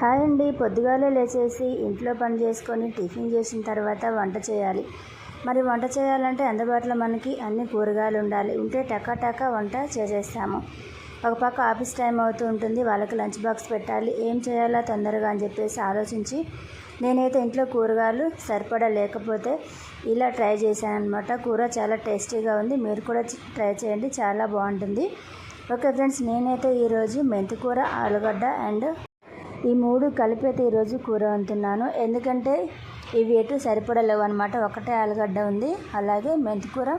Hi అండి. పొద్దుగాలే లేచేసి ఇంట్లో పని చేసుకొని టిఫిన్ చేసిన తర్వాత వంట చేయాలి. మరి వంట చేయాలంటే అందుబాటులో మనకి అన్ని కూరగాయలు ఉండాలి. ఉంటే టకా టకా వంట చేసేస్తాము. ఒక పక్క ఆఫీస్ టైం అవుతూ ఉంటుంది. వాళ్ళకి లంచ్ బాక్స్ పెట్టాలి. ఏం చేయాలా తొందరగా అని చెప్పేసి ఆలోచించి నేనైతే ఇంట్లో కూరగాయలు సరిపడా లేకపోతే ఇలా ట్రై చేశాను అనమాట కూర చాలా టేస్టీగా ఉంది. మీరు కూడా ట్రై చేయండి. చాలా బాగుంటుంది. ఓకే ఫ్రెండ్స్ నేనైతే ఈరోజు మెంతికూర ఆలుగడ్డ అండ్ ఈ మూడు కలిపి అయితే ఈరోజు కూర వండుతున్నాను ఎందుకంటే ఇవి ఎటు సరిపడలేవు అనమాట ఒకటే ఆలుగడ్డ ఉంది. అలాగే మెంతికూర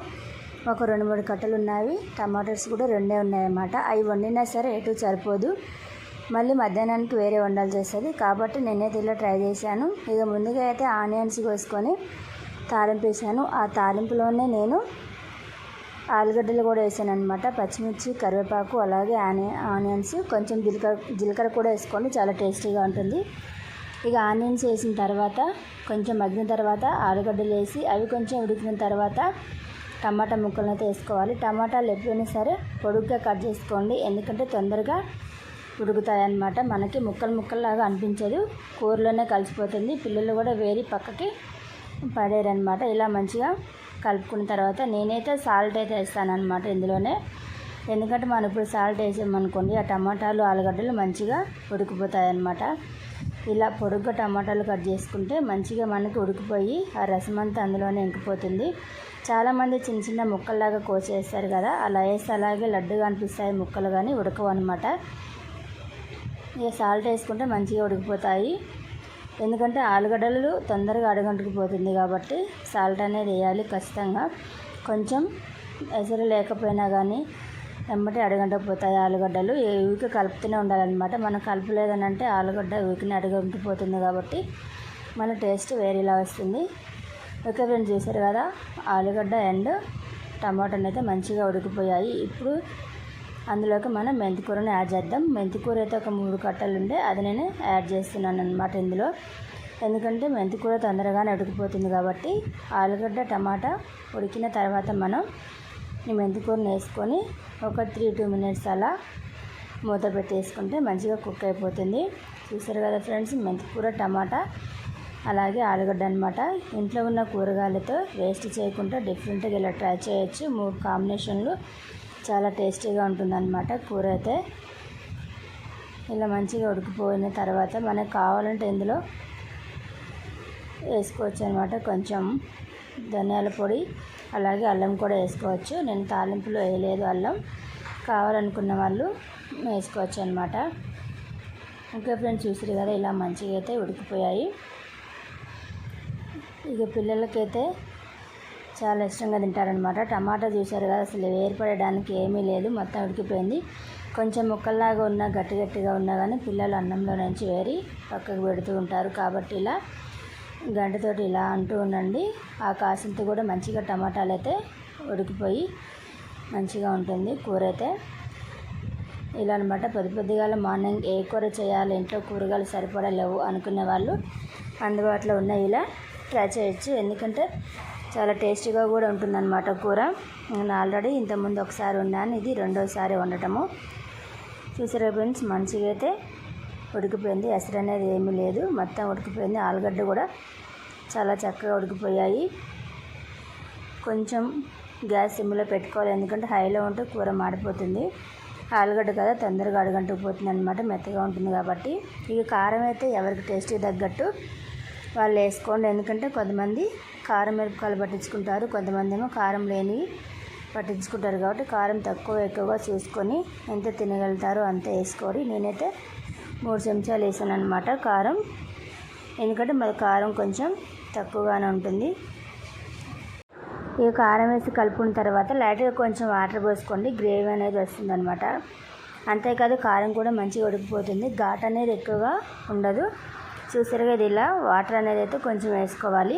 ఒక రెండు మూడు కట్టలు ఉన్నాయి. టమాటోస్ కూడా రెండే ఉన్నాయన్నమాట అవి వండినా సరే ఎటు సరిపోదు. మళ్ళీ మధ్యాహ్నానికి వేరే వండాల్సి వస్తుంది. కాబట్టి నేనైతే ఇలా ట్రై చేశాను. ఇక ముందుగా అయితే ఆనియన్స్ కోసుకొని తాలింపు వేసాను ఆ తాలింపులోనే నేను ఆలుగడ్డలు కూడా వేసాను అనమాట పచ్చిమిర్చి కరివేపాకు అలాగే ఆని ఆనియన్స్ కొంచెం జీలకర్ర జీలకర్ర కూడా వేసుకోండి. చాలా టేస్టీగా ఉంటుంది. ఇక ఆనియన్స్ వేసిన తర్వాత కొంచెం మగ్గిన తర్వాత ఆలుగడ్డలు వేసి అవి కొంచెం ఉడికిన తర్వాత టమాటా ముక్కలను అయితే వేసుకోవాలి. టమాటాలు ఎప్పుడైనా సరే పొడుగ్గా కట్ చేసుకోండి. ఎందుకంటే తొందరగా ఉడుకుతాయి అన్నమాట మనకి ముక్కలు ముక్కల్లాగా అనిపించదు. కూరలోనే కలిసిపోతుంది. పిల్లలు కూడా వేరి పక్కకి పడేరనమాట ఇలా మంచిగా కలుపుకున్న తర్వాత నేనైతే సాల్ట్ అయితే వేస్తాను అనమాట ఇందులోనే. ఎందుకంటే మనం ఇప్పుడు సాల్ట్ వేసామనుకోండి ఆ టమాటాలు ఆలుగడ్డలు మంచిగా ఉడికిపోతాయి అన్నమాట ఇలా పొడుగ్గా టమాటాలు కట్ చేసుకుంటే మంచిగా మనకి ఉడికిపోయి ఆ రసం అంతా అందులోనే ఇంకిపోతుంది. చాలామంది చిన్న చిన్న ముక్కల్లాగా కోసేస్తారు కదా అలా వేస్తే అలాగే లడ్డుగా అనిపిస్తాయి ముక్కలు కానీ ఉడకవు అనమాట ఇక సాల్ట్ వేసుకుంటే మంచిగా ఉడికిపోతాయి. ఎందుకంటే ఆలుగడ్డలు తొందరగా అడగంటుకుపోతుంది కాబట్టి సాల్ట్ అనేది వేయాలి ఖచ్చితంగా. కొంచెం ఎసరు లేకపోయినా కానీ వెంబటి అడగంటపోతాయి ఆలుగడ్డలు. ఊరికి కలుపుతూనే ఉండాలన్నమాట. మనం కలపలేదని అంటే ఆలుగడ్డ ఊరికి అడగంటిపోతుంది కాబట్టి మన టేస్ట్ వేరేలా వస్తుంది. ఓకే ఫ్రెండ్స్ చూసారు కదా? ఆలుగడ్డ అండ్ టమాటాని అయితే మంచిగా ఉడికిపోయాయి. ఇప్పుడు అందులోకి మనం మెంతికూరని యాడ్ చేద్దాం. మెంతికూర అయితే ఒక మూడు కట్టలు ఉండే అది నేను యాడ్ చేస్తున్నాను అనమాట ఇందులో. ఎందుకంటే మెంతికూర తొందరగానే ఉడికిపోతుంది కాబట్టి ఆలుగడ్డ టమాటా ఉడికిన తర్వాత మనం ఈ మెంతికూరని వేసుకొని ఒక త్రీ టూ మినిట్స్ అలా మూత పెట్టేసుకుంటే మంచిగా కుక్ అయిపోతుంది. చూసారు కదా ఫ్రెండ్స్ మెంతికూర టమాటా అలాగే ఆలుగడ్డ అనమాట ఇంట్లో ఉన్న కూరగాయలతో వేస్ట్ చేయకుండా డిఫరెంట్గా ఇలా ట్రై చేయొచ్చు. మూడు కాంబినేషన్లు చాలా టేస్టీగా ఉంటుందన్నమాట కూర అయితే. ఇలా మంచిగా ఉడికిపోయిన తర్వాత మనకు కావాలంటే ఇందులో వేసుకోవచ్చు అనమాట కొంచెం ధనియాల పొడి అలాగే అల్లం కూడా వేసుకోవచ్చు. నేను తాలింపులో వేయలేదు అల్లం. కావాలనుకున్న వాళ్ళు వేసుకోవచ్చు అనమాట ఇంకా ఫ్రెండ్స్ చూసారు కదా ఇలా మంచిగా అయితే ఉడికిపోయాయి. ఇక పిల్లలకైతే చాలా ఇష్టంగా తింటారనమాట టమాటా చూసారు కదా అసలు ఏర్పడడానికి ఏమీ లేదు మొత్తం ఉడికిపోయింది. కొంచెం ముక్కల్లాగా ఉన్న గట్టి గట్టిగా ఉన్నా కానీ పిల్లలు అన్నంలో నుంచి వేరి పక్కకు పెడుతూ ఉంటారు. కాబట్టి ఇలా గంటతోటి ఇలా అంటూ ఉండండి. ఆ కాసింత కూడా మంచిగా టమాటాలు అయితే ఉడికిపోయి మంచిగా ఉంటుంది కూర అయితే. ఇలా అనమాట పొద్దు పొద్దుగాల మార్నింగ్ ఏ కూర చేయాలి ఇంట్లో కూరగాయలు సరిపడలేవు అనుకునే వాళ్ళు అందుబాటులో ఉన్న ఇలా ట్రై చేయొచ్చు. ఎందుకంటే చాలా టేస్టీగా కూడా ఉంటుందన్నమాట కూర. నేను ఆల్రెడీ ఇంతకుముందు ఒకసారి ఉన్నాను ఇది రెండోసారి వండటము. చూసారా ఫ్రెండ్స్ మంచిగా అయితే ఉడికిపోయింది. ఎసరు అనేది ఏమీ లేదు. మొత్తం ఉడికిపోయింది. ఆలుగడ్డ కూడా చాలా చక్కగా ఉడికిపోయాయి. కొంచెం గ్యాస్ సిమ్లో పెట్టుకోవాలి. ఎందుకంటే హైలో ఉంటే కూర మాడిపోతుంది. ఆలుగడ్డ కదా తొందరగా అడుగంటుకుపోతుంది అనమాట మెత్తగా ఉంటుంది కాబట్టి. ఇక కారం అయితే ఎవరికి టేస్ట్కి తగ్గట్టు వాళ్ళు వేసుకోండి. ఎందుకంటే కొంతమంది కారం మిరపకాయలు పట్టించుకుంటారు కొంతమంది ఏమో కారం లేనివి పట్టించుకుంటారు కాబట్టి కారం తక్కువ ఎక్కువగా చూసుకొని ఎంత తినగలుగుతారో అంత వేసుకోరు నేనైతే మూడు చెంచాలు వేసాను అనమాట కారం. ఎందుకంటే మరి కారం కొంచెం తక్కువగానే ఉంటుంది. ఈ కారం వేసి కలుపుకున్న తర్వాత లైట్గా కొంచెం వాటర్ పోసుకోండి. గ్రేవీ అనేది వస్తుంది అనమాట అంతేకాదు కారం కూడా మంచిగా ఉడికిపోతుంది. ఘాట్ అనేది ఎక్కువగా ఉండదు. చూసారు కదా ఇలా. వాటర్ అనేది అయితే కొంచెం వేసుకోవాలి.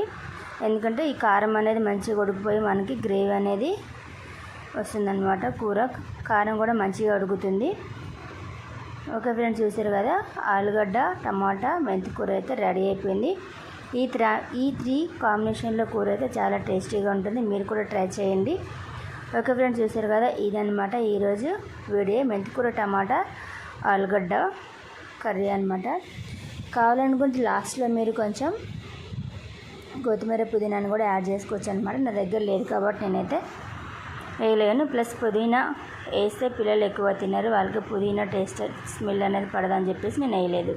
ఎందుకంటే ఈ కారం అనేది మంచిగా ఉడికిపోయి మనకి గ్రేవీ అనేది వస్తుందన్నమాట కూర. కారం కూడా మంచిగా ఉడుకుతుంది. ఓకే ఫ్రెండ్స్ చూసారు కదా? ఆలుగడ్డ టమాటా మెంతి కూర అయితే రెడీ అయిపోయింది. ఈ త్రా ఈ త్రీ కాంబినేషన్లో కూర అయితే చాలా టేస్టీగా ఉంటుంది. మీరు కూడా ట్రై చేయండి. ఓకే ఫ్రెండ్స్ చూసారు కదా? ఇదనమాట ఈరోజు వీడియో. మెంతికూర టమాటా ఆలుగడ్డ కర్రీ అనమాట కావాలనుకుంటే లాస్ట్లో మీరు కొంచెం కొత్తిమీర పుదీనాను కూడా యాడ్ చేసుకోవచ్చు అనమాట నా దగ్గర లేదు కాబట్టి నేనైతే వేయలేను. ప్లస్ పుదీనా వేస్తే పిల్లలు ఎక్కువ తినరు. వాళ్ళకి పుదీనా టేస్ట్ స్మెల్ అనేది పడదని చెప్పేసి నేను వేయలేదు.